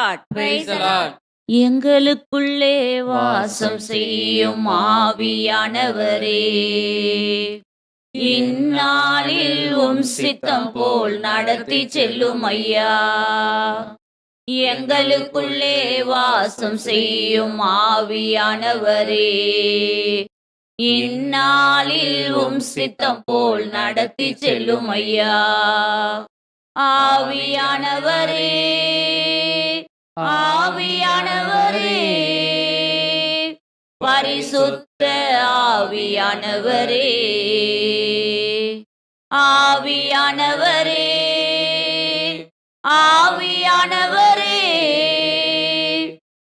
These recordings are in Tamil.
Lord. எங்களுக்குள்ளே வாசம் செய்யும் ஆவியானவரே. இந்நாளில் உம் சித்தம் போல் நடத்தி செல்லும் ஐயா. எங்களுக்குள்ளே வாசம் செய்யும் ஆவியானவரே. இந்நாளில் உம் சித்தம் போல் நடத்தி செல்லும் ஐயா. ஆவியானவரே. ஆவியானவரே. பரிசுத்த ஆவியானவரே. ஆவியானவரே. ஆவியானவரே.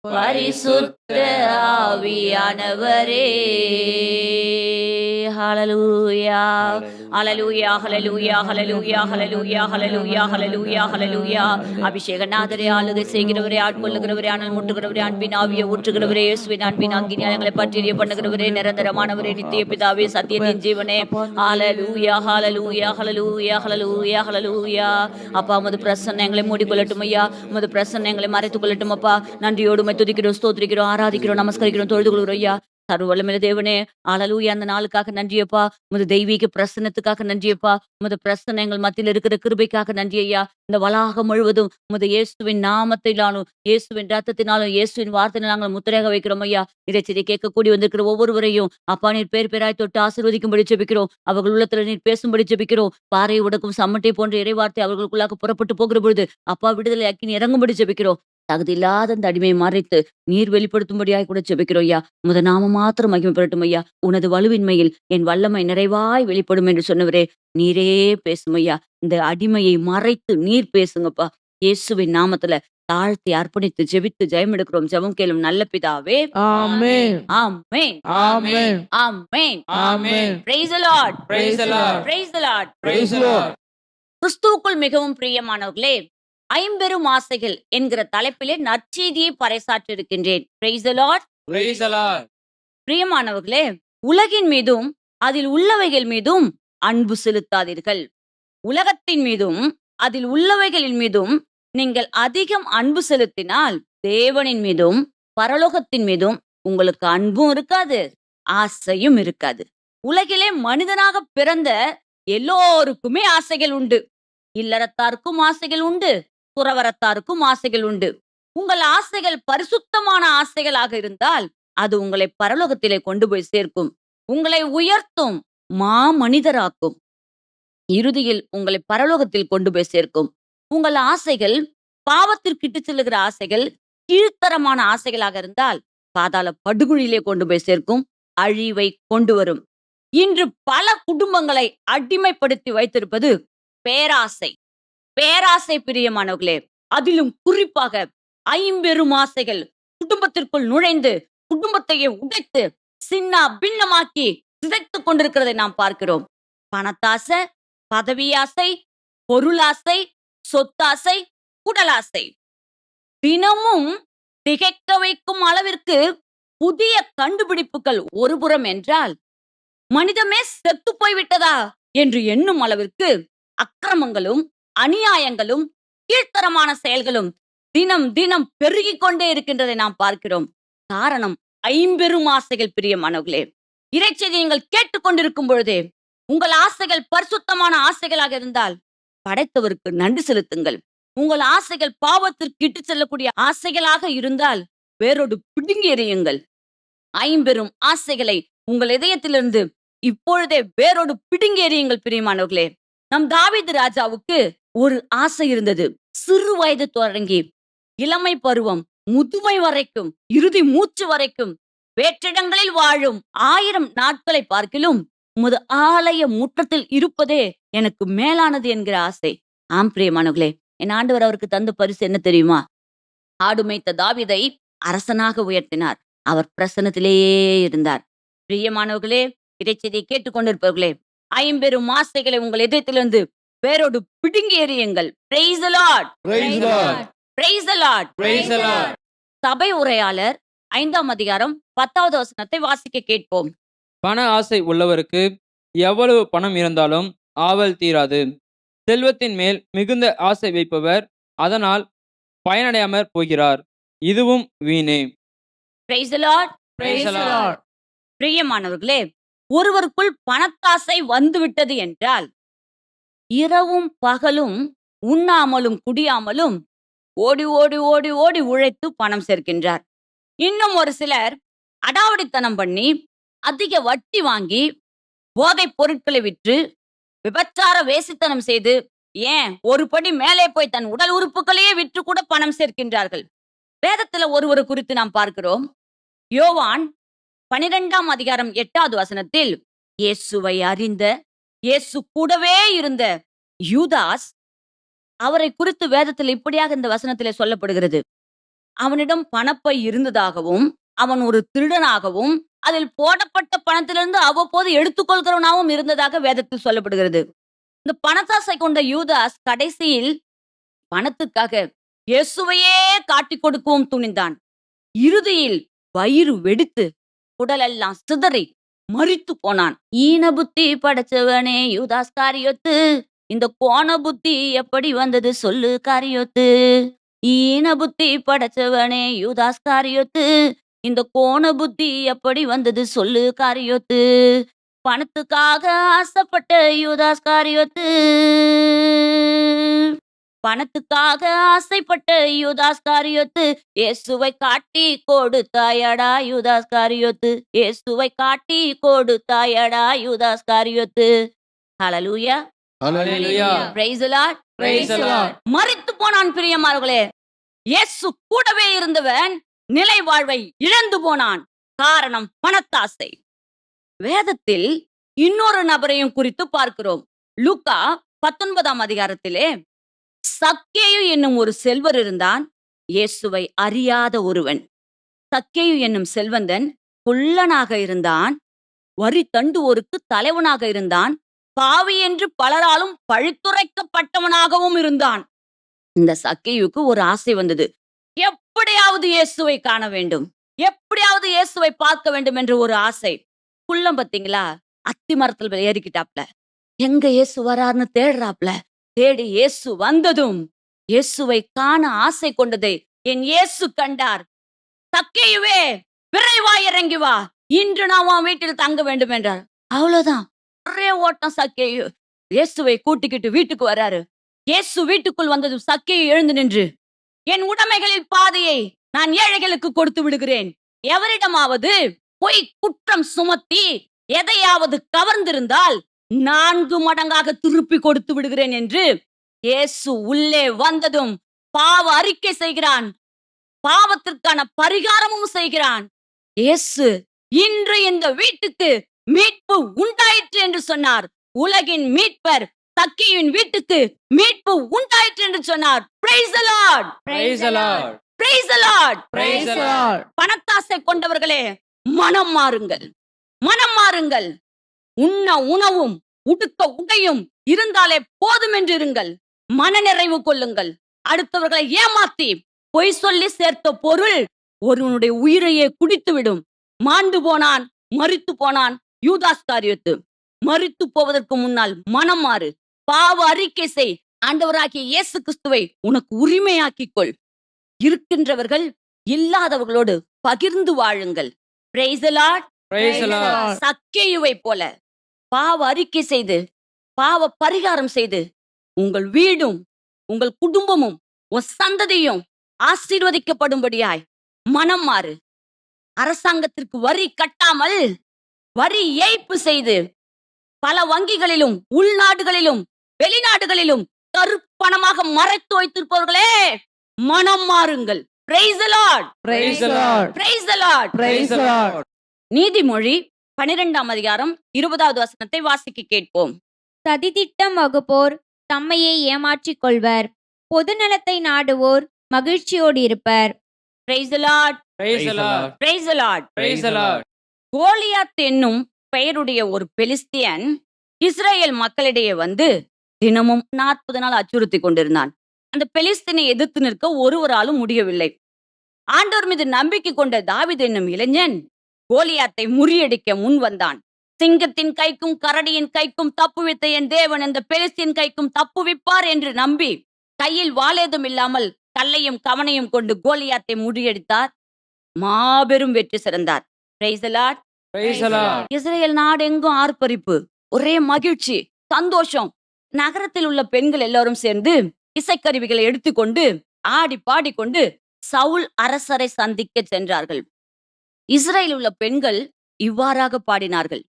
பரிசுத்த ஆவியானவரே. ஹalleluya ஹalleluya ஹalleluya ஹalleluya ஹalleluya ஹalleluya ஹalleluya ஹalleluya அபிஷேகநாதரே ஆளுகை செய்கிறவரே ஆட்கொள்ளுகிறவரே அனல் முட்டுகிறவரே அன்பின் ஆவியை ஊற்றுகிறவரே இயேசுவின் அன்பின் அங்கினி எங்களை பற்றிய பண்ணுகிறவரே நிரந்தரமானவரே நித்திய பிதாவே சத்தியத்தின் ஜீவனே. ஹalleluya ஹalleluya ஹalleluya ஹalleluya ஹalleluya அப்பா உமது பிரசன்னம் எங்களை மூடிக்கொள்ளட்டும் ஐயா. உமது பிரசன்னம் எங்களை மறைத்துக் கொள்ளட்டும் அப்பா. நன்றியோடு துதிக்கிறோம் ஸ்தோத்திரிக்கிறோம் ஆராதிக்கிறோம் நமஸ்கரிக்கிறோம் தொழுது கொள்கிறோம் ஐயா. சர்வ தேவனே ஆளலூயா அந்த நாளுக்காக நன்றியப்பா. உமது தெய்வீக பிரசன்னத்துக்காக நன்றியப்பா. உமது பிரசன்னம் எங்கள் மத்தியில் இருக்கிற கிருபைக்காக நன்றி ஐயா இந்த வளாகம் முழுவதும் உமது இயேசுவின் நாமத்தினாலும் இயேசுவின் ரத்தத்தினாலும் இயேசுவின் வார்த்தையினால் நாங்கள் முத்திரையாக வைக்கிறோம் ஐயா. இறைச்சதை கேட்கக்கூடி வந்திருக்கிற ஒவ்வொருவரையும் அப்பா நீர் பேர் பேராய் தொட்டு ஆசீர்வதிக்கும்படி ஜெபிக்கிறோம். அவர்கள் உள்ளத்துல நீர் பேசும்படி ஜெபிக்கிறோம். பாறை உடக்கும் சம்மட்டை போன்ற இறைவார்த்தை அவர்களுக்குள்ளாக புறப்பட்டு போகிற பொழுது அப்பா விடுதலை அக்கினி இறங்கும்படி ஜெபிக்கிறோம். தகுதி இல்லாத அந்த அடிமையை மறைத்து நீர் வெளிப்படுத்தும்படியாய் கூட ஜெபிக்கிறோம் ஐயா முத நாம மாத்திரம் மகிமைப்படட்டும் ஐயா உனது வலுவின்மையில் என் வல்லமை நிறைவாய் வெளிப்படும் என்று சொன்னவரே நீரே பேசும் ஐயா இந்த அடிமையை மறைத்து நீர் பேசுங்கப்பா. இயேசுவின் நாமத்துல தாழ்த்தி அர்ப்பணித்து ஜெபித்து ஜெயம் எடுக்கிறோம் ஜெபம் கேளும் நல்ல பிதாவே. ஆமென். ஆமென். Praise the lord. Praise the Lord. praise the lord. Praise the Lord. கிறிஸ்துவுக்குள் மிகவும் பிரியமானவர்களே ஐம்பெரும் ஆசைகள் என்கிற தலைப்பிலே நற்செய்தியை பறைசாற்றிருக்கின்றேன். Praise the lord. Praise the Lord. பிரியமானவர்களே உலகின் மீதும் அதில் உள்ளவைகள் மீதும் அன்பு செலுத்தாதீர்கள். உலகத்தின் மீதும் அதில் உள்ளவைகளின் மீதும் நீங்கள் அதிகம் அன்பு செலுத்தினால் தேவனின் மீதும் பரலோகத்தின் மீதும் உங்களுக்கு அன்பும் இருக்காது ஆசையும் இருக்காது. உலகிலே மனிதனாக பிறந்த எல்லோருக்குமே ஆசைகள் உண்டு. இல்லறத்தாருக்கும் ஆசைகள் உண்டு. துறவரத்தாருக்கும் ஆசைகள் உண்டு. உங்கள் ஆசைகள் பரிசுத்தமான ஆசைகளாக இருந்தால் அது உங்களை பரலோகத்திலே கொண்டு போய் சேர்க்கும். உங்களை உயர்த்தும் மா மனிதராக்கும் இறுதியில் உங்களை பரலோகத்தில் கொண்டு போய் சேர்க்கும். உங்கள் ஆசைகள் பாவத்திற்கிட்டு செல்லுகிற ஆசைகள் கீழ்த்தரமான ஆசைகளாக இருந்தால் பாதாள படுகுழியிலே கொண்டு போய் சேர்க்கும் அழிவை கொண்டு வரும். இன்று பல குடும்பங்களை அடிமைப்படுத்தி வைத்திருப்பது பேராசை. பேராசை பிரியமானவர்களே அதிலும் குறிப்பாக ஐம்பெரும் ஆசைகள் குடும்பத்திற்குள் நுழைந்து குடும்பத்தையே உடைத்து சின்ன பின்னமாக்கி சிதைத்துக் கொண்டிருக்கிறதை நாம் பார்க்கிறோம். பணத்தாசை பதவியாசை பொருளாசை சொத்தாசை உடலாசை. தினமும் திகைக்க வைக்கும் அளவிற்கு புதிய கண்டுபிடிப்புகள் ஒருபுறம் என்றால் மனிதமே செத்து போய்விட்டதா என்று எண்ணும் அளவிற்கு அக்கிரமங்களும் அநியாயங்களும் கீழ்த்தரமான செயல்களும் தினம் தினம் பெருகிக் கொண்டே இருக்கின்றதை நாம் பார்க்கிறோம். காரணம் ஐம்பெரும் ஆசைகள் பிரியமானவர்களே இறைச்சதை நீங்கள் கேட்டுக்கொண்டிருக்கும் பொழுதே உங்கள் ஆசைகள் பரிசுத்தமான ஆசைகளாக இருந்தால் படைத்தவருக்கு நன்றி செலுத்துங்கள். உங்கள் ஆசைகள் பாவத்திற்கு இட்டு செல்லக்கூடிய ஆசைகளாக இருந்தால் வேரோடு பிடுங்கி எறியுங்கள். ஐம்பெரும் ஆசைகளை உங்கள் இதயத்திலிருந்து இப்பொழுதே வேரோடு பிடுங்கி எறியுங்கள் பிரியமானவர்களே. நம் தாவீது ராஜாவுக்கு ஒரு ஆசை இருந்தது. சிறு வயது தொடங்கி இளமை பருவம் முதுமை வரைக்கும் இறுதி மூச்சு வரைக்கும் வேற்றிடங்களில் வாழும் ஆயிரம் நாட்களை பார்க்கிலும் உமது ஆலய முற்றத்தில் இருப்பதே எனக்கு மேலானது என்கிற ஆசை. ஆம் பிரியமானவர்களே என் ஆண்டவர் அவருக்கு தந்த பரிசு என்ன தெரியுமா? ஆடுமைத்த தாவிதை அரசனாக உயர்த்தினார். அவர் பிரசனத்திலேயே இருந்தார். பிரியமானவர்களே இறைச்செய்தியை கேட்டுக்கொண்டிருப்பவர்களே ஐம்பெரும் ஆசைகளை உங்கள் இதயத்திலிருந்து வேரோடு பிடுங்கி எறியுங்கள் praise Lord Praise the Lord. Praise Lord Praise the Lord. சபை உரையாளர் ஐந்தாம் அதிகாரம் பத்தாவது வசனத்தை வாசிக்க கேட்போம் பண ஆசை உள்ளவருக்கு எவ்வளவு பணம் இருந்தாலும் ஆவல் தீராது செல்வத்தின் மேல் மிகுந்த ஆசை வைப்பவர் அதனால் பயனடையாமற் போகிறார் இதுவும் வீணே Praise the Lord. Praise the Lord. பிரியமானவர்களே ஒருவருக்குள் பணத்தாசை வந்துவிட்டது என்றால் இரவும் பகலும் உண்ணாமலும் குடியாமலும் ஓடி ஓடி ஓடி ஓடி உழைத்து பணம் சேர்க்கின்றார். இன்னும் ஒரு சிலர் அடாவடித்தனம் பண்ணி அதிக வட்டி வாங்கி போதைப் பொருட்களை விற்று விபச்சார வேசித்தனம் செய்து ஏன் ஒரு படி மேலே போய் தன் உடல் உறுப்புகளையே விற்று கூட பணம் சேர்க்கின்றார்கள். வேதத்துல ஒருவர் குறித்து நாம் பார்க்கிறோம். யோவான் பனிரெண்டாம் அதிகாரம் எட்டாவது வசனத்தில் இயேசுவை அறிந்த இயேசு கூடவே இருந்த யூதாஸ் அவரை குறித்து வேதத்தில் இப்படியாக இந்த வசனத்திலே சொல்லப்படுகிறது. அவனிடம் பணப்பை இருந்ததாகவும் அவன் ஒரு திருடனாகவும் அதில் போடப்பட்ட பணத்திலிருந்து அவ்வப்போது எடுத்துக்கொள்கிறவனாகவும் இருந்ததாக வேதத்தில் சொல்லப்படுகிறது. இந்த பணத்தாசை கொண்ட யூதாஸ் கடைசியில் பணத்துக்காக இயேசுவையே காட்டிக் கொடுக்கவும் துணிந்தான். இறுதியில் வயிறு வெடித்து உடலெல்லாம் சிதறி மறித்து போனான். ஈன புத்தி படைச்சவனே யூதாஸ் காரியொத்து. இந்த கோண புத்தி எப்படி வந்தது சொல்லு காரியொத்து. ஈன புத்தி படைச்சவனே யூதாஸ் காரியொத்து. இந்த கோண புத்தி எப்படி வந்தது சொல்லு காரியொத்து. பணத்துக்காக ஆசைப்பட்ட யூதாஸ் காரியொத்து. பணத்துக்காக ஆசைப்பட்ட யூதாஸ் காரியொத்து இயேசுவை காட்டி கொடுத்தாயடா யூதாஸ் காரியொத்து இயேசுவை காட்டி கொடுத்தாயடா யூதாஸ் காரியொத்து. Lord. மரித்து போனான் பிரியமார்களே. இயேசு கூடவே இருந்தவன் நிலை வாழ்வை இழந்து போனான். காரணம் பணத்தாசை. வேதத்தில் இன்னொரு நபரையும் குறித்து பார்க்கிறோம். லூக்கா பத்தொன்பதாம் அதிகாரத்திலே சக்கேயு என்னும் ஒரு செல்வர் இருந்தான். இயேசுவை அறியாத ஒருவன். சக்கேயு என்னும் செல்வந்தன் குள்ளனாக இருந்தான். வரி தண்டுவோருக்கு தலைவனாக இருந்தான். பாவி என்று பலராலும் பழுத்துரைக்கப்பட்டவனாகவும் இருந்தான். இந்த சக்கேயுக்கு ஒரு ஆசை வந்தது. எப்படியாவது இயேசுவை காண வேண்டும். எப்படியாவது இயேசுவை பார்க்க வேண்டும் என்ற ஒரு ஆசை. குள்ளம் பாத்தீங்களா? அத்தி மரத்தில் ஏறிக்கிட்டாப்ல. எங்க இயேசு வராருன்னு தேடுறாப்ல. தேடி இயேசு வந்ததும் இயேசுவை காண ஆசை கொண்டதை என் இயேசு கண்டார். தக்கையுவே விரைவா இறங்கி வா. இன்று நான் உன் வீட்டில் தங்க வேண்டும் என்றார். அவ்வளவுதான். ஒரே ஓட்டம் சக்கேயு இயேசுவை கூட்டிக்கிட்டு வீட்டுக்கு வராரு. இயேசு வீட்டுக்குள் வந்ததும் சக்கையை எழுந்து நின்று என் உடைமைகளில் பாதையை நான் ஏழைகளுக்கு கொடுத்து விடுகிறேன். எவரிடமாவது பொய் குற்றம் சுமத்தி எதையாவது கவர்ந்திருந்தால் நான்கு மடங்காக திருப்பி கொடுத்து விடுகிறேன் என்று இயேசு உள்ளே வந்ததும் பாவ அறிக்கை செய்கிறான். பாவத்திற்கான பரிகாரமும் செய்கிறான். இயேசு இன்று இந்த வீட்டுக்கு மீட்பு உண்டாயிற்று என்று சொன்னார். உலகின் மீட்பர் தக்கியின் வீட்டுக்கு மீட்பு உண்டாயிற்று என்று சொன்னார். பணத்தாசை கொண்டவர்களே மனம் மாறுங்கள். மனம் மாறுங்கள். உண்ண உணவும் உடுக்க உடையும் இருந்தாலே போதும் என்று இருங்கள். மனநிறைவு கொள்ளுங்கள். அடுத்தவர்களை ஏமாத்தி பொய் சொல்லி சேர்த்த பொருள் ஒருவனுடைய உயிரையே குடித்துவிடும். மாண்டு போனான் மரித்து போனான் யூதாஸ் காரியத்து. மரித்து போவதற்கு முன்னால் மனம் மாறு. பாவ அறிக்கை செய். ஆண்டவராகிய இயேசு கிறிஸ்துவை உனக்கு உரிமையாக்கிக் கொள் இருக்கின்றவர்கள் இல்லாதவர்களோடு பகிர்ந்து வாழுங்கள். சக்கேயுவை போல. பாவ அறிக்கை செய்து பாவ பரிகாரம் செய்து உங்கள் வீடும் உங்கள் குடும்பமும் உன் சந்ததியும் ஆசீர்வதிக்கப்படும்படியாய் மனம் மாறு. அரசாங்கத்திற்கு வரி கட்டாமல் வரி ஏய்ப்பு செய்து பல வங்கிகளிலும் உள்நாடுகளிலும் வெளிநாடுகளிலும் கருப்பணமாக மறைத்து வைத்திருப்பவர்களே மனம் மாறுங்கள். நீதிமொழி பனிரெண்டாம் அதிகாரம் இருபதாவது வசனத்தை வாசிக்க கேட்போம் சதித்திட்டம் வகுப்போர் தம்மையே ஏமாற்றிக் கொள்வர் பொதுநலத்தை நாடுவோர் மகிழ்ச்சியோடு இருப்பர் Praise the Lord. Praise the Lord. Praise the Lord. Praise the Lord. Goliath என்னும் பெயருடைய ஒரு பெலிஸ்தியன் இஸ்ரேல் மக்களிடையே வந்து தினமும் நாற்பது நாள் அச்சுறுத்தி கொண்டிருந்தான் அந்த பெலிஸ்தீனை எதிர்த்து நிற்க ஒருவராலும் முடியவில்லை ஆண்டவர் மீது நம்பிக்கை கொண்ட தாவீது என்னும் இளைஞன் கோலியாத்தை முறியடிக்க முன் வந்தான். சிங்கத்தின் கைக்கும் கரடியின் கைக்கும் தப்புவித்த என் தேவன் இந்த பெலிஸ்தீன் கைக்கும் தப்புவிப்பார் என்று நம்பி கையில் வாளேதும் இல்லாமல் கல்லையும் கவனையும் கொண்டு கோலியாத்தை முறியடித்தார். மாபெரும் வெற்றி சிறந்தார். இஸ்ரேல் நாடெங்கும் ஆர்ப்பரிப்பு ஒரே மகிழ்ச்சி சந்தோஷம். நகரத்தில் உள்ள பெண்கள் எல்லாரும் சேர்ந்து இசைக்கருவிகளை எடுத்துக்கொண்டு ஆடி பாடிக்கொண்டு சவுல் அரசரை சந்திக்க சென்றார்கள். இஸ்ரேலில் உள்ள பெண்கள் இவ்வாறாக பாடினார்கள்.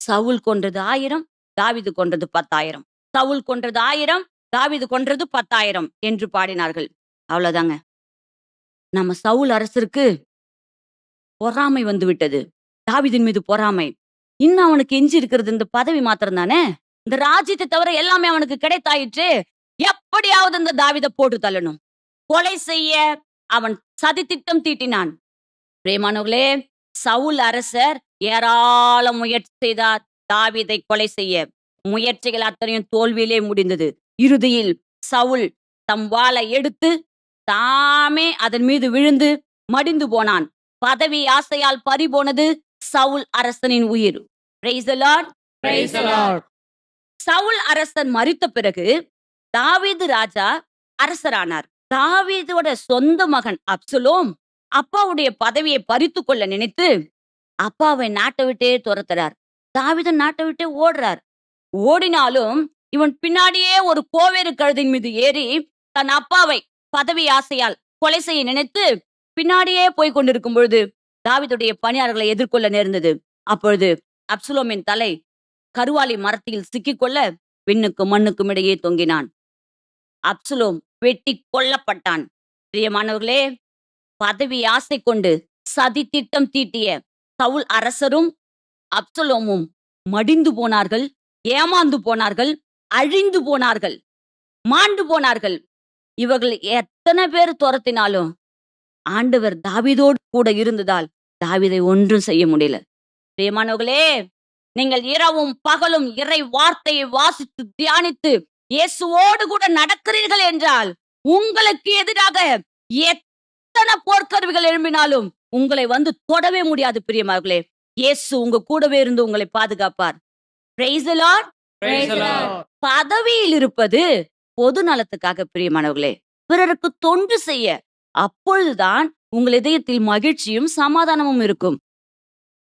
சவுல் கொன்றது ஆயிரம் தாவிது கொன்றது பத்தாயிரம். சவுல் கொன்றது ஆயிரம் தாவிது கொன்றது பத்தாயிரம் என்று பாடினார்கள். அவ்வளவுதாங்க. நம்ம சவுல் அரசருக்கு பொறாமை வந்து விட்டது தாவிதின் மீது பொறாமை. இன்னும் அவனுக்கு எஞ்சி இருக்கிறது இந்த பதவி மாத்திரம் தானே இந்த ராஜ்யத்தை தவிர எல்லாமே அவனுக்கு கிடைத்தாயிற்று. எப்படியாவது இந்த தாவித போட்டு தள்ளணும். கொலை செய்ய அவன் சதி திட்டம் தீட்டினான். பிரேமானவர்களே சவுல் அரசர் ஏராள முயற்சி செய்தார். தாவீதை கொலை செய்ய. முயற்சிகள் அத்தனையும் தோல்வியிலே முடிந்தது. இறுதியில் சவுல் தம் வாளை எடுத்து தாமே அதன் மீது விழுந்து மடிந்து போனான். பதவி ஆசையால் பறிபோனது சவுல் அரசனின் உயிர். சவுல் அரசன் மரித்த பிறகு தாவீது ராஜா அரசரானார். தாவீதோட சொந்த மகன் அப்சலோம் அப்பாவுடைய பதவியை பறித்து கொள்ள நினைத்து அப்பாவை நாட்டை விட்டே துரத்துறார். தாவீதன் நாட்டை விட்டே ஓடுறார். ஓடினாலும் இவன் பின்னாடியே ஒரு கோவேறு கழுதின் மீது ஏறி தன் அப்பாவை பதவி ஆசையால் கொலை செய்ய நினைத்து பின்னாடியே போய் கொண்டிருக்கும் பொழுது தாவிதுடைய பணியாளர்களை எதிர்கொள்ள நேர்ந்தது. அப்பொழுது அப்சுலோமின் தலை கருவாலி மரத்தில் சிக்கிக்கொள்ள விண்ணுக்கும் மண்ணுக்கும் இடையே தொங்கினான். அப்சுலோம் வெட்டி கொல்லப்பட்டான். பிரியமானவர்களே பதவி ஆசை கொண்டு சதி திட்டம் தீட்டிய சவுல் அரசரும் அப்சலோமும் மடிந்து போனார்கள் ஏமாந்து போனார்கள் அழிந்து போனார்கள் மாண்டு போனார்கள். இவர்கள் எத்தனை பேர் துரத்தினாலும் ஆண்டவர் தாவிதோடு கூட இருந்ததால் தாவிதை ஒன்றும் செய்ய முடியல. பிரியமானவர்களே நீங்கள் இரவும் பகலும் இறை வார்த்தையை வாசித்து தியானித்து இயேசுவோடு கூட நடக்கிறீர்கள் என்றால் உங்களுக்கு எதிராக எத்தனை போர்க்கருவிகள் எழும்பினாலும் உங்களை வந்து தொடவே முடியாது பிரியமார்களே இயேசு உங்க கூடவே இருந்து உங்களை பாதுகாப்பார். பதவியில் இருப்பது பொது நலத்துக்காக பிரியமானவர்களே. பிறருக்கு தொண்டு செய்ய அப்பொழுதுதான் உங்கள் இதயத்தில் மகிழ்ச்சியும் சமாதானமும் இருக்கும்.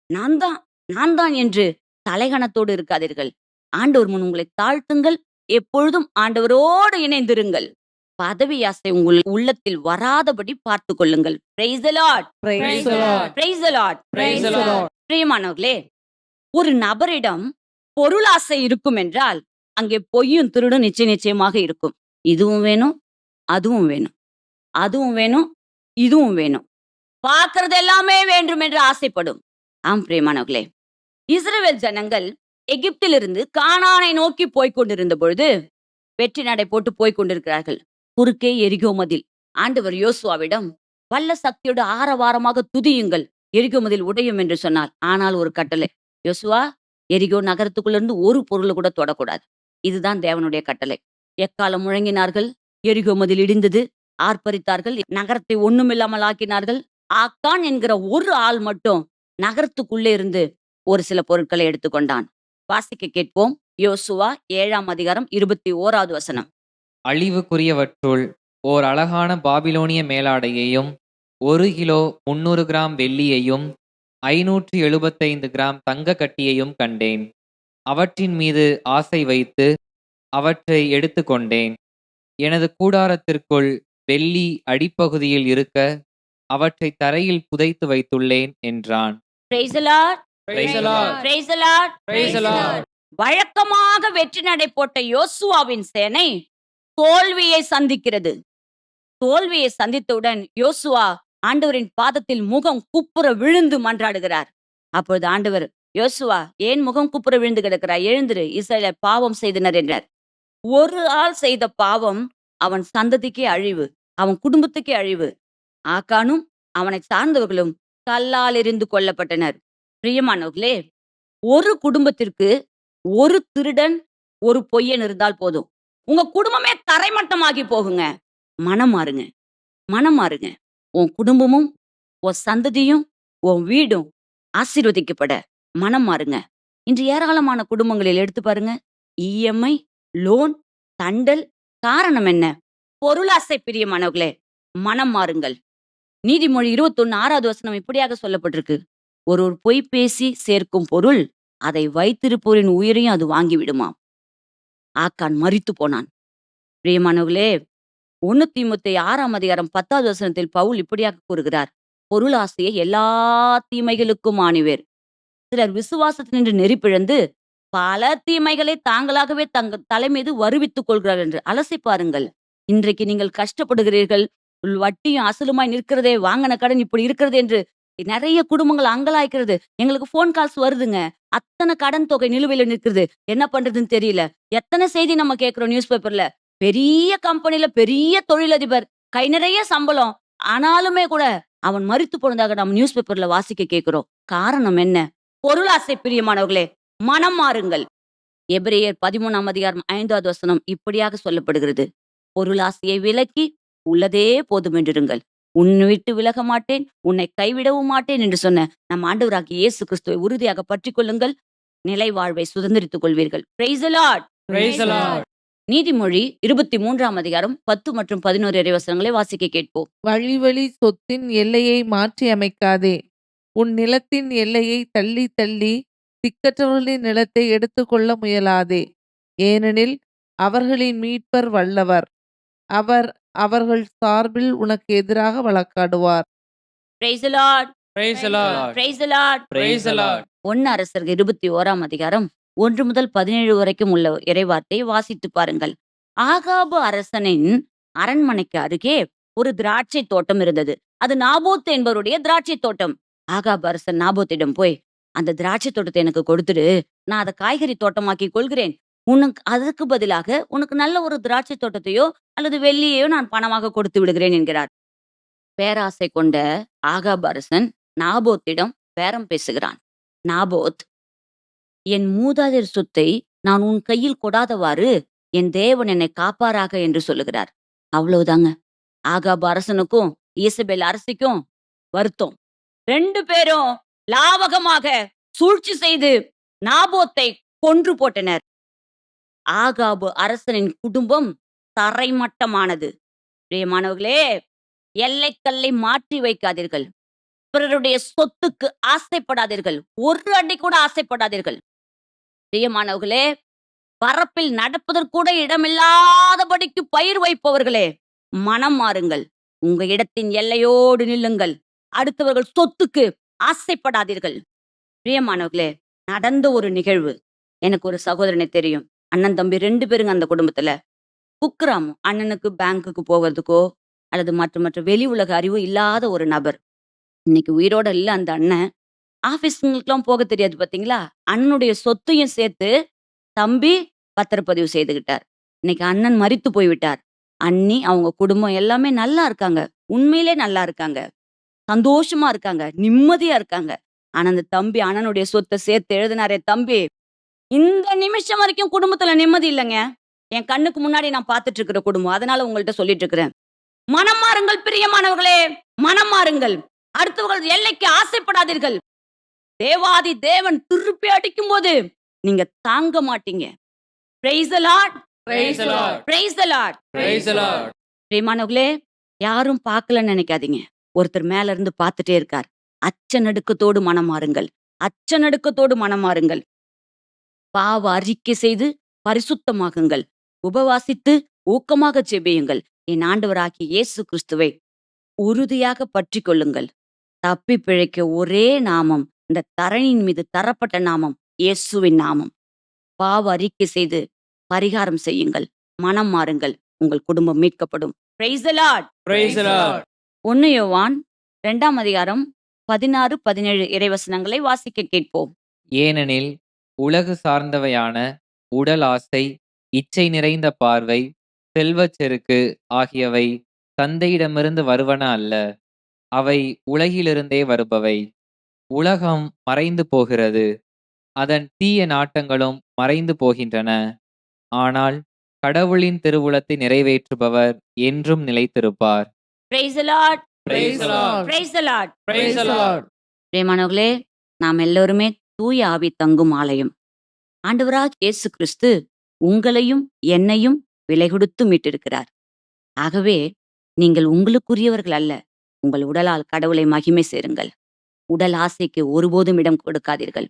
நான் தான் நான் தான் என்று தலைகணத்தோடு இருக்காதீர்கள். ஆண்டவர் முன் உங்களை தாழ்த்துங்கள். எப்பொழுதும் ஆண்டவரோடு இணைந்திருங்கள். பதவி ஆசை உங்கள் உள்ளத்தில் வராதபடி பார்த்து கொள்ளுங்கள் Praise the Lord. Praise the Lord. Praise the Lord. Praise the Lord. பிரியமானவர்களே ஒரு நபரிடம் பொருளாசை இருக்கும் என்றால் அங்கே பொய்யும் திருடும் நிச்சய நிச்சயமாக இருக்கும் இதுவும் வேணும் அதுவும் வேணும் அதுவும் வேணும் இதுவும் வேணும் பார்க்கறது எல்லாமே வேண்டும் என்று ஆசைப்படும் ஆம் பிரியமானவர்களே இஸ்ரவேல் ஜனங்கள் எகிப்திலிருந்து கானானை நோக்கி போய்க் கொண்டிருந்த பொழுது வெற்றி நடை போட்டு போய்க் கொண்டிருக்கிறார்கள் குறுக்கே எரிகோமதில் ஆண்டவர் யோசுவாவிடம் வல்ல சக்தியோடு ஆரவாரமாக துதியுங்கள் எரிகோமதில் உடையும் என்று சொன்னார். ஆனால் ஒரு கட்டளை யோசுவா எரிகோ நகரத்துக்குள்ளிருந்து ஒரு பொருளை கூட தொடக்கூடாது. இதுதான் தேவனுடைய கட்டளை. எக்காலம் முழங்கினார்கள் எரிகோமதில் இடிந்தது ஆர்ப்பரித்தார்கள் நகரத்தை ஒண்ணுமில்லாமல் ஆக்கினார்கள். ஆக்கான் என்கிற ஒரு ஆள் மட்டும் நகரத்துக்குள்ளே இருந்து ஒரு சில பொருட்களை எடுத்துக்கொண்டான். வாசிக்க கேட்போம். யோசுவா ஏழாம் அதிகாரம் இருபத்தி ஓராவது வசனம். அழிவுக்குரியவற்றுள் ஓர் அழகான பாபிலோனிய மேலாடையையும் ஒரு கிலோ முன்னூறு கிராம் வெள்ளியையும் ஐநூற்றி எழுபத்தைந்து கிராம் தங்க கட்டியையும் கண்டேன். அவற்றின் மீது ஆசை வைத்து அவற்றை எடுத்துக்கொண்டேன் எனது கூடாரத்திற்குள் வெள்ளி அடிப்பகுதியில் இருக்க அவற்றை தரையில் புதைத்து வைத்துள்ளேன் என்றான். வழக்கமாக வெற்றி நடை போட்ட யோசுவாவின் சேனை தோல்வியை சந்திக்கிறது. தோல்வியை சந்தித்தவுடன் யோசுவா ஆண்டவரின் பாதத்தில் முகம் குப்புற விழுந்து மன்றாடுகிறார். அப்பொழுது ஆண்டவர் யோசுவா ஏன் முகம் குப்புற விழுந்து கிடக்கிறாய்? எழுந்திரு இசைல பாவம் செய்தனர் என்றார். ஒரு ஆள் செய்த பாவம் அவன் சந்ததிக்கே அழிவு அவன் குடும்பத்துக்கே அழிவு. ஆக்கானும் அவனை சார்ந்தவர்களும் கல்லால் எறிந்து கொல்லப்பட்டனர். பிரியமானவர்களே ஒரு குடும்பத்திற்கு ஒரு திருடன் ஒரு பொய்யன் இருந்தால் போதும். உங்க குடும்பமே தரைமட்டமாகி போகுங்க. மனம் மாறுங்க. மனம் மாறுங்க. உன் குடும்பமும் உன் சந்ததியும் உன் வீடும் ஆசீர்வதிக்கப்பட மனம் மாறுங்க. இன்று ஏராளமான குடும்பங்களில் எடுத்து பாருங்க. இஎம்ஐ லோன் தண்டல் காரணம் என்ன? பொருளாசை பிரியமானவர்களே மனம் மாறுங்கள். நீதிமொழி இருபத்தொன்னு ஆறாவது வசனம் இப்படியாக சொல்லப்பட்டிருக்கு. ஒருவர் பொய் பேசி சேர்க்கும் பொருள் அதை வைத்திருப்போரின் உயிரையும் அது வாங்கி விடுமாம் ஆக்கான் மறித்து போனான். பிரியமானவர்களே ஒன்னு தீமுத்தை ஆறாம் அதிகாரம் பத்தாவது வசனத்தில் பவுல் இப்படியாக கூறுகிறார். பொருள் ஆசையை எல்லா தீமைகளுக்கும் ஆணிவேர். சிலர் விசுவாசத்தினின்று நெறிப்பிழந்து பல தீமைகளை தாங்களாகவே தங்க தலைமீது வருவித்துக் கொள்கிறார் என்று அலசி பாருங்கள். இன்றைக்கு நீங்கள் கஷ்டப்படுகிறீர்கள் உள் வட்டியும் அசலுமாய் நிற்கிறதே வாங்கின கடன் இப்படி இருக்கிறது என்று நிறைய குடும்பங்கள் அங்கலாய்க்கிறது. எங்களுக்கு போன் கால்ஸ் வருதுங்க. அத்தனை கடன் தொகை நிலுவையில நிற்கிறது என்ன பண்றதுன்னு தெரியல. எத்தனை செய்தி நம்ம கேட்கிறோம் நியூஸ் பேப்பர்ல பெரிய கம்பெனில பெரிய தொழிலதிபர். கை நிறைய சம்பளம். ஆனாலுமே கூட அவன் மறித்து போனதாக நம்ம நியூஸ் பேப்பர்ல வாசிக்க கேட்கிறோம். காரணம் என்ன? பொருளாசை பிரியமானவர்களே மனம் மாறுங்கள். எபிரேயர் பதிமூணாம் அதிகாரம் ஐந்தாவது வசனம் இப்படியாக சொல்லப்படுகிறது. பொருளாசையை விலக்கி உள்ளதே போதும் என்றிருங்கள். உன்னை விட்டு விலக மாட்டேன் உன்னை கைவிடவும் மாட்டேன் என்று சொன்ன நம் ஆண்டவராகிய இயேசு கிறிஸ்துவை உறுதியாக பற்றிக் கொள்ளுங்கள். நிலை வாழ்வை சுதந்திரித்துக் கொள்வீர்கள். Praise the Lord. Praise the Lord. நீதிமொழி இருபத்தி மூன்றாம் அதிகாரம் பத்து மற்றும் பதினோரு இறைவசனங்களை வாசிக்க கேட்போம். வழி வழி சொத்தின் எல்லையை மாற்றி அமைக்காதே உன் நிலத்தின் எல்லையை தள்ளி தள்ளி திக்கற்றவர்களின் நிலத்தை எடுத்துக்கொள்ள முயலாதே. ஏனெனில் அவர்களின் மீட்பர் வல்லவர். அவர் அவர்கள் சார்பில் உனக்கு எதிராக வழக்காடுவார் Praise the Lord. Praise the Lord. Praise the Lord. Praise the Lord. ஒன்னு அரசர்கள் இருபத்தி ஓராம் அதிகாரம் ஒன்று முதல் பதினேழு வரைக்கும் உள்ள இறைவார்த்தையை வாசித்து பாருங்கள் ஆகாபு அரசனின் அரண்மனைக்கு அருகே ஒரு திராட்சை தோட்டம் இருந்தது அது நாபோத் என்பவருடைய திராட்சை தோட்டம் ஆகாபு அரசன் நாபோத்திடம் போய் அந்த திராட்சை தோட்டத்தை எனக்கு கொடுத்துடு நான் அதை காய்கறி தோட்டமாக்கி கொள்கிறேன் உனக்கு அதற்கு பதிலாக உனக்கு நல்ல ஒரு திராட்சை தோட்டத்தையோ அல்லது வெள்ளியையோ நான் பணமாக கொடுத்து விடுகிறேன் என்கிறார். பேராசை கொண்ட ஆகாபரசன் நாபோத்திடம் பேரம் பேசுகிறான். நாபோத் என் மூதாதையர் சொத்தை நான் உன் கையில் கொடாதவாறு என் தேவன் என்னை காப்பாராக என்று சொல்லுகிறார். அவ்வளவுதாங்க. ஆகாப அரசனுக்கும் இசபெல் அரசிக்கும் வருத்தம். ரெண்டு பேரும் லாவகமாக சூழ்ச்சி செய்து நாபோத்தை கொன்று போட்டனர். ஆகாபு அரசனின் குடும்பம் தரைமட்டமானது. பிரியமானவர்களே எல்லைக்கல்லை மாற்றி வைக்காதீர்கள். பிறருடைய சொத்துக்கு ஆசைப்படாதீர்கள். ஒரு அடி கூட ஆசைப்படாதீர்கள். பிரியமானவர்களே பரப்பில் நடப்பதற்கூட இடமில்லாதபடிக்கு பயிர் வைப்பவர்களே மனம் மாறுங்கள். உங்க இடத்தின் எல்லையோடு நில்லுங்கள். அடுத்தவர்கள் சொத்துக்கு ஆசைப்படாதீர்கள். பிரியமானவர்களே நடந்த ஒரு நிகழ்வு. எனக்கு ஒரு சகோதரனை தெரியும். அண்ணன் தம்பி ரெண்டு பேருங்க அந்த குடும்பத்துல. குக்ராம் அண்ணனுக்கு பேங்க்குக்கு போகிறதுக்கோ அல்லது மற்ற மற்ற வெளி உலக அறிவு இல்லாத ஒரு நபர். இன்னைக்கு உயிரோட இல்ல அந்த அண்ணன். ஆஃபீஸுங்களுக்கெல்லாம் போக தெரியாது பாத்தீங்களா? அண்ணனுடைய சொத்தையும் சேர்த்து தம்பி பத்திரப்பதிவு செய்துகிட்டார். இன்னைக்கு அண்ணன் மறித்து போய்விட்டார். அண்ணி அவங்க குடும்பம் எல்லாமே நல்லா இருக்காங்க. உண்மையிலே நல்லா இருக்காங்க. சந்தோஷமா இருக்காங்க. நிம்மதியா இருக்காங்க. ஆனா அந்த தம்பி அண்ணனுடைய சொத்தை சேர்த்து எழுதினாரே தம்பி. இந்த நிமிஷம் வரைக்கும் குடும்பத்துல நிம்மதி இல்லைங்க. என் கண்ணுக்கு முன்னாடி நான் பார்த்துட்டு இருக்கிற குடும்பம். அதனால உங்கள்ட்ட சொல்லிட்டு இருக்கிறேன் மனம் மாறுங்கள் பிரியமானவர்களே. மனம் மாறுங்கள். அடுத்தவர்கள் எல்லைக்கு ஆசைப்படாதீர்கள். தேவாதி தேவன் திருப்பி அடிக்கும் போது நீங்க தாங்க மாட்டீங்க. பிரியமானவர்களே யாரும் பார்க்கலன்னு நினைக்காதீங்க. ஒருத்தர் மேல இருந்து பார்த்துட்டே இருக்கார். அச்ச நடுக்கத்தோடு மனம் மாறுங்கள். அச்ச நடுக்கத்தோடு மனம் மாறுங்கள். பாவ அறிக்கை செய்து பரிசுத்தமாகுங்கள். உபவாசித்து ஊக்கமாக ஜெபியுங்கள் என் ஆண்டவராகிய இயேசு கிறிஸ்துவை உறுதியாக பற்றி கொள்ளுங்கள் தப்பி பிழைக்க ஒரே நாமம் இந்த தரணியின் மீது தரப்பட்ட நாமம் இயேசுவின் நாமம். பாவ அறிக்கை செய்து பரிகாரம் செய்யுங்கள். மனம் மாறுங்கள். உங்கள் குடும்பம் மீட்கப்படும். Praise the Lord. Praise the Lord. ஒன்னு யோவான் இரண்டாம் அதிகாரம் பதினாறு பதினேழு இறைவசனங்களை வாசிக்க கேட்போம். ஏனெனில் உலகு சார்ந்தவையான உடல் ஆசை இச்சை நிறைந்த பார்வை செல்வச் செருக்கு ஆகியவை தந்தையிடமிருந்து வருவன அல்ல அவை உலகிலிருந்தே வருபவை உலகம் மறைந்து போகிறது அதன் தீய நாட்டங்களும் மறைந்து போகின்றன ஆனால் கடவுளின் திருவுளத்தை நிறைவேற்றுபவர் என்றும் நிலைத்திருப்பார் Praise the Lord. Praise the Lord. Praise the Lord. Praise the Lord. பிரியமானவர்களே நாம் எல்லோருமே தூய ஆவி தங்கும் ஆலயம். ஆண்டவராக இயேசு கிறிஸ்து உங்களையும் என்னையும் விலை கொடுத்து மீட்டிருக்கிறார். ஆகவே நீங்கள் உங்களுக்குரியவர்கள் அல்ல உங்கள் உடலால் கடவுளை மகிமை சேருங்கள். உடல் ஆசைக்கு ஒருபோதும் இடம் கொடுக்காதீர்கள்.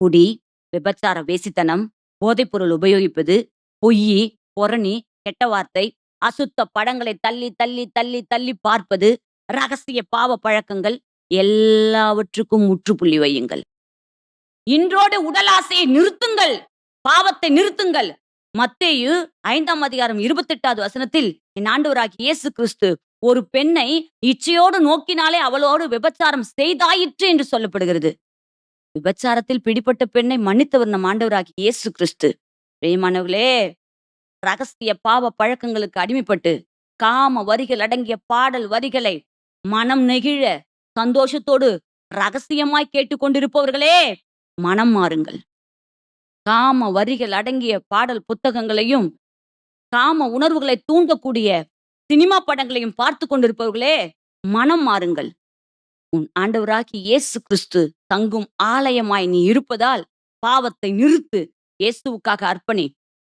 குடி விபச்சார வேசித்தனம் போதைப்பொருள் உபயோகிப்பது பொய்யி பொறணி கெட்ட வார்த்தை அசுத்த படங்களை தள்ளி தள்ளி தள்ளி தள்ளி பார்ப்பது ரகசிய பாவ பழக்கங்கள் எல்லாவற்றுக்கும் முற்றுப்புள்ளி வையுங்கள். இன்றோடு உடல் ஆசையை நிறுத்துங்கள். பாவத்தை நிறுத்துங்கள். மத்தேயு ஐந்தாம் அதிகாரம் இருபத்தெட்டாவது வசனத்தில் என் ஆண்டவராகி இயேசு கிறிஸ்து ஒரு பெண்ணை இச்சையோடு நோக்கினாலே அவளோடு விபச்சாரம் செய்தாயிற்று என்று சொல்லப்படுகிறது. விபச்சாரத்தில் பிடிப்பட்ட பெண்ணை மன்னித்தவர் நம் ஆண்டவராகி இயேசு கிறிஸ்து பிரியமானவர்களே ரகசிய பாவ பழக்கங்களுக்கு அடிமைப்பட்டு காம வரிகள் அடங்கிய பாடல் வரிகளை மனம் நெகிழ சந்தோஷத்தோடு ரகசியமாய் கேட்டுக்கொண்டிருப்பவர்களே மனம் மாறுங்கள். காம வரிகள் அடங்கிய பாடல் புத்தகங்களையும் காம உணர்வுகளை தூண்டக்கூடிய சினிமா படங்களையும் பார்த்து கொண்டிருப்பவர்களே மனம் மாறுங்கள். உன் ஆண்டவராகி இயேசு கிறிஸ்து தங்கும் ஆலயமாய் நீ இருப்பதால் பாவத்தை நிறுத்து இயேசுவுக்காக அர்ப்பணி.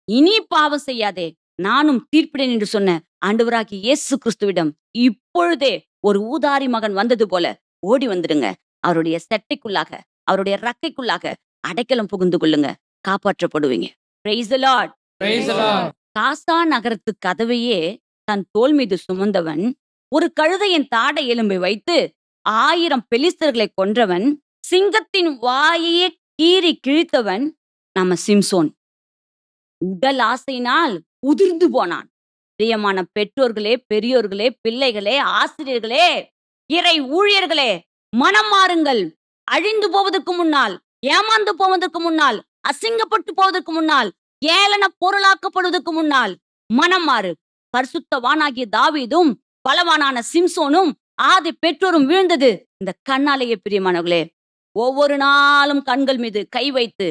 இனி பாவம் செய்யாதே நானும் தீர்ப்பிடேன் என்று சொன்ன ஆண்டவராகி இயேசு கிறிஸ்துவிடம் இப்பொழுதே ஒரு ஊதாரி மகன் வந்தது போல ஓடி வந்துடுங்க. அவருடைய செட்டைக்குள்ளாக அவருடைய ரக்கைக்குள்ளாக அடைக்கலம் புகுந்து கொள்ளுங்க. காப்பாற்றப்படுவீங்க. காசா நகரத்து கதவையே தன் தோள் மீது சுமந்தவன் ஒரு கழுதையின் தாடை எலும்பை வைத்து ஆயிரம் பெலிஸ்தர்களை கொன்றவன் சிங்கத்தின் வாயையே கீறி கிழித்தவன் நம்ம சிம்சோன். உடல் ஆசையினால் உதிர்ந்து போனான். பிரியமான பெற்றோர்களே பெரியோர்களே பிள்ளைகளே ஆசிரியர்களே இறை ஊழியர்களே மனம் மாறுங்கள். அழிந்து போவதற்கு முன்னால் ஏமாந்து போவதற்கு முன்னால் அசிங்கப்பட்டு போவதற்கு முன்னால் ஏளன பொருளாக்கப்படுவதற்கு முன்னால் மனம் மாறு. பரிசுத்தவானாகிய தாவீதும் பலவானான சிம்சோனும் ஆதி பெற்றோரும் வீழ்ந்தது. இந்த கண்ணாலேயே பிரியமானவர்களே ஒவ்வொரு நாளும் கண்கள் மீது கை வைத்து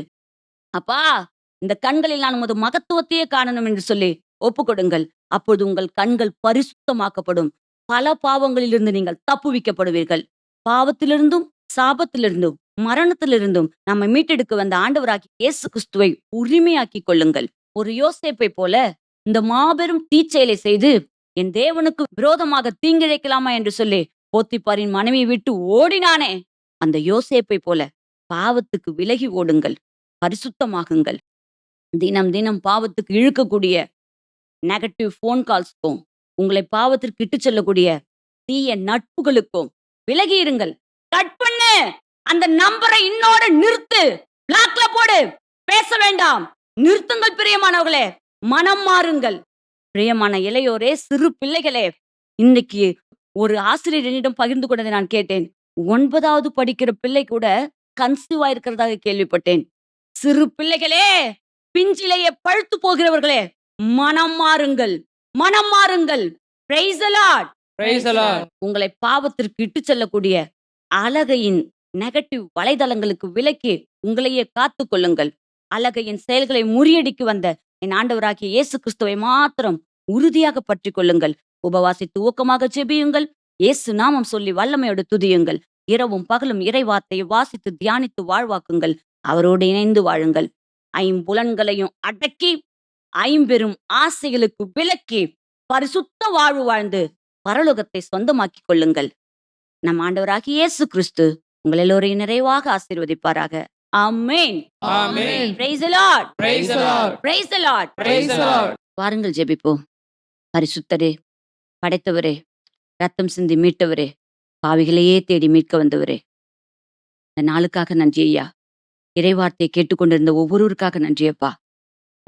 அப்பா இந்த கண்களில் நான் உமது மகத்துவத்தையே காணணும் என்று சொல்லி ஒப்புக்கொடுங்கள். அப்பொழுது உங்கள் கண்கள் பரிசுத்தமாக்கப்படும். பல பாவங்களிலிருந்து நீங்கள் தப்புவிக்கப்படுவீர்கள். பாவத்திலிருந்தும் சாபத்திலிருந்தும் மரணத்திலிருந்தும் நம்மை மீட்டெடுக்க வந்த ஆண்டவராகி இயேசு கிறிஸ்துவை உரிமையாக்கி கொள்ளுங்கள். ஒரு யோசேப்பை போல இந்த மாபெரும் தீச்செயலை செய்து என் தேவனுக்கு விரோதமாக தீங்கிழைக்கலாமா என்று சொல்லி போத்திப்பாரின் மனைவியை விட்டு ஓடினானே. அந்த யோசேப்பை போல பாவத்துக்கு விலகி ஓடுங்கள் பரிசுத்தமாகுங்கள். தினம் தினம் பாவத்துக்கு இழுக்கக்கூடிய நெகட்டிவ் ஃபோன் கால்ஸ்க்கும் உங்களை பாவத்திற்கு இட்டு செல்லக்கூடிய தீய நட்புகளுக்கும் விலகி இருங்கள். கட் பண்ணு! அந்த நம்பரை இன்னோட நிறுத்து. பிளாக்ல போடு. பேச வேண்டாம். நிறுத்துங்கள் பிரியமானவர்களே. மனம் மாறுங்கள். பிரியமான இளையோரே சிறு பிள்ளைகளே இன்னைக்கு ஒரு ஆசிரியர் என்னிடம் பகிர்ந்து கொண்டதை நான் கேட்டேன். ஒன்பதாவது படிக்கிற பிள்ளை கூட கன்சீவா இருக்கிறதாக கேள்விப்பட்டேன். சிறு பிள்ளைகளே பிஞ்சிலேயே பழுத்து போகிறவர்களே மனம் மாறுங்கள். மனம் மாறுங்கள். உங்களை பாவத்திற்கு இட்டு செல்லக்கூடிய அழகையின் நெகட்டிவ் வலைதளங்களுக்கு விலக்கி உங்களையே காத்து கொள்ளுங்கள். அழகையின் செயல்களை முறியடிக்கு வந்த என் ஆண்டவராகிய இயேசு கிறிஸ்துவை மாத்திரம் உறுதியாக பற்றி கொள்ளுங்கள். உபவாசித்து ஊக்கமாக ஜெபியுங்கள். இயேசு நாமம் சொல்லி வல்லமையோடு துதியுங்கள். இரவும் பகலும் இறைவார்த்தையை வாசித்து தியானித்து வாழ்வாக்குங்கள். அவரோடு இணைந்து வாழுங்கள். ஐம்புலன்களையும் அடக்கி ஐம்பெரும் ஆசைகளுக்கு விலக்கி பரிசுத்த வாழ்வு வாழ்ந்து பரலோகத்தை சொந்தமாக்கிக் கொள்ளுங்கள். நம் ஆண்டவராகிய இயேசு கிறிஸ்து உங்கள் எல்லோரையும் நிறைவாக ஆசீர்வதிப்பாராக. ஆமென். வாருங்கள் ஜெபிப்போம். பரிசுத்தரே படைத்தவரே ரத்தம் சிந்தி மீட்டவரே பாவிகளையே தேடி மீட்க வந்தவரே. இந்த நாளுக்காக நன்றி ஐயா. இறைவார்த்தையை கேட்டுக்கொண்டிருந்த ஒவ்வொருவருக்காக நன்றி அப்பா.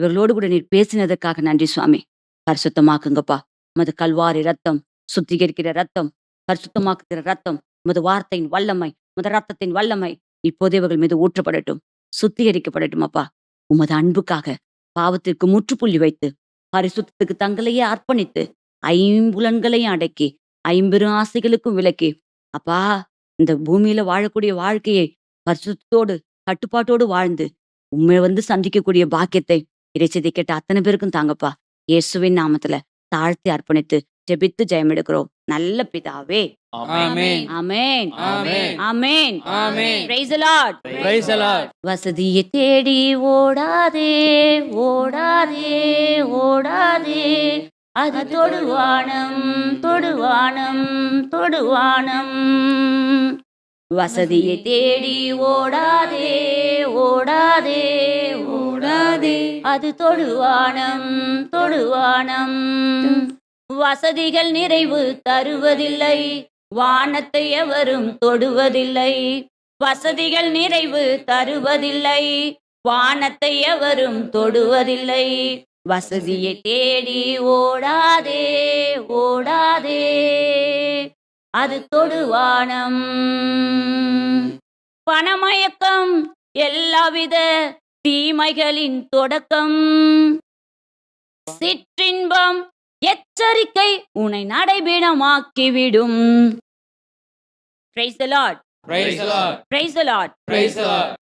இவர்களோடு கூட நீர் பேசினதற்காக நன்றி சுவாமி. பரிசுத்தமாக்குங்கப்பா. உமது கல்வாரி ரத்தம் சுத்திகரிக்கிற ரத்தம் பரிசுத்தமாக்குகிற ரத்தம் உமது வார்த்தையின் வல்லமை உமது ரத்தத்தின் வல்லமை இப்போதே இவர்கள் மீது ஊற்றப்படட்டும் சுத்திகரிக்கப்படட்டும் அப்பா. உமது அன்புக்காக பாவத்திற்கு முற்றுப்புள்ளி வைத்து பரிசுத்தத்துக்கு தங்களையே அர்ப்பணித்து ஐம்புலன்களையும் அடக்கி ஐம்பெரும் ஆசைகளுக்கும் விலக்கி அப்பா இந்த பூமியில வாழக்கூடிய வாழ்க்கையை பரிசுத்தோடு கட்டுப்பாட்டோடு வாழ்ந்து உண்மை வந்து சந்திக்கக்கூடிய பாக்கியத்தை இறைச்சதை கேட்ட அத்தனை பேருக்கும் தாங்கப்பா. இயேசுவின் நாமத்துல தாழ்த்தி அர்ப்பணித்து ஜெபித்து ஜெயம் எடுக்கிறோம் நல்ல பிதாவே. வசதியை தேடி ஓடாதே ஓடாதே ஓடாதே. அது தொடுவானம் தொடுவானம் தொடுவானம். வசதியை தேடி ஓடாதே ஓடாதே. ஓடாதே. அது தொடுவானம் தொடுவானம். வசதிகள் நிறைவு தருவதில்லை. வானத்தை எவரும் தொடுவதில்லை. வசதிகள் நிறைவு தருவதில்லை. வானத்தை எவரும் தொடுவதில்லை. வசதியை தேடி ஓடாதே ஓடாதே. அது தொடுவானம் பணமயக்கம் எல்லாவித தீமைகளின் தொடக்கம். சிற்றின்பம் எச்சரிக்கை உன்னை நடைபீடமாக்கிவிடும் Praise the Lord. Praise the Lord.